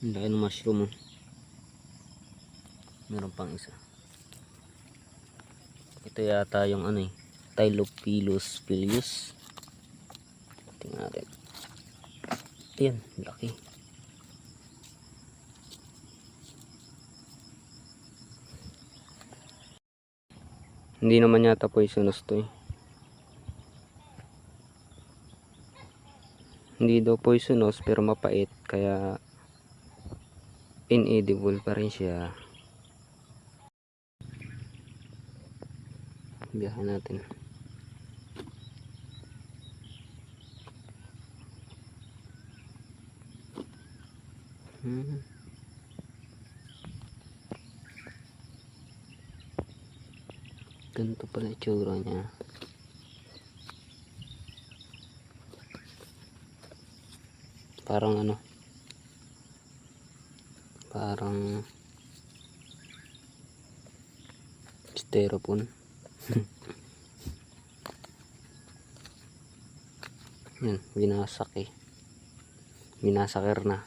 Ang laki ng mushroom oh. Meron pang isa. Ito yata yung ano eh. Tylopilus filius. Tingnan natin. Ayan, laki. Hindi naman yata poisonous to eh. Hindi daw poisonous pero mapait kaya inedible pa rin siya. Biyahin natin. Hmm. Ganito pala itsura niya. Parang ano? Parang styrofoam. Yan, binasak eh. Binasakir na.